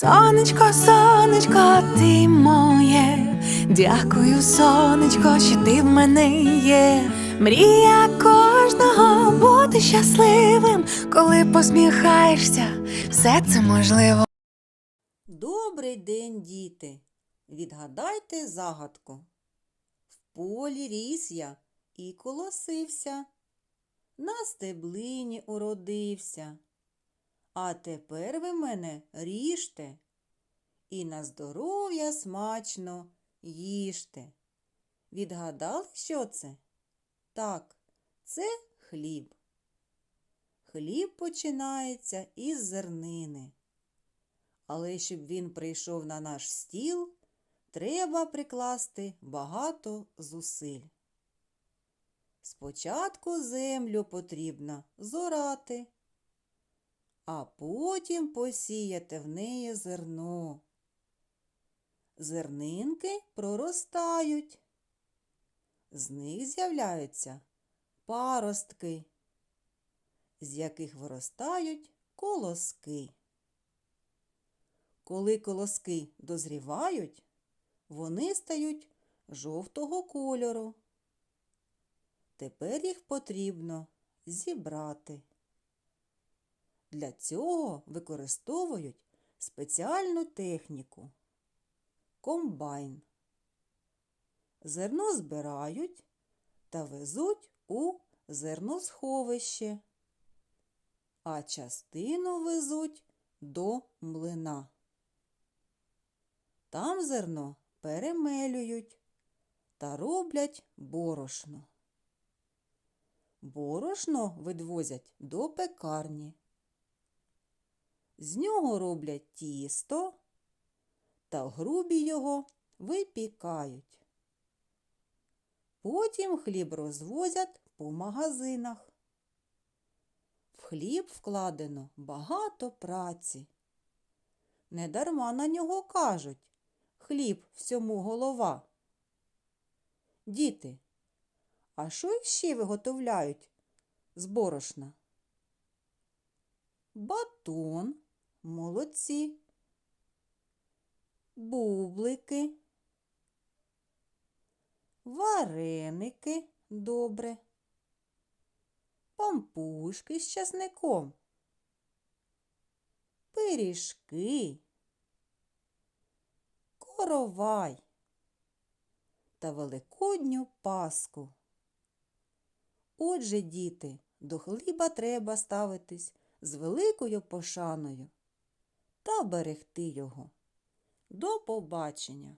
Сонечко, сонечко, ти моє. Дякую, сонечко, що ти в мене є. Мрія кожного бути щасливим, коли посміхаєшся, все це можливо. Добрий день, діти! Відгадайте загадку. В полі ріс я і колосився, на стеблині уродився. А тепер ви мене ріжте і на здоров'я смачно їжте. Відгадали, що це? Так, це хліб. Хліб починається із зернини. Але щоб він прийшов на наш стіл, треба прикласти багато зусиль. Спочатку землю потрібно зорати, а потім посіяти в неї зерно. Зернинки проростають, з них з'являються паростки, з яких виростають колоски. Коли колоски дозрівають, вони стають жовтого кольору. Тепер їх потрібно зібрати. Для цього використовують спеціальну техніку комбайн. Зерно збирають та везуть у зерносховище, а частину везуть до млина. Там зерно перемелюють та роблять борошно. Борошно відвозять до пекарні. З нього роблять тісто та грубі його випікають. Потім хліб розвозять по магазинах. В хліб вкладено багато праці. Недарма на нього кажуть хліб всьому голова. Діти, а що ще виготовляють з борошна? Батон, молодці, бублики, вареники. Добре, пампушки з часником, пиріжки, коровай. Та великодню паску. Отже, діти, до хліба треба ставитись з великою пошаною та берегти його. До побачення!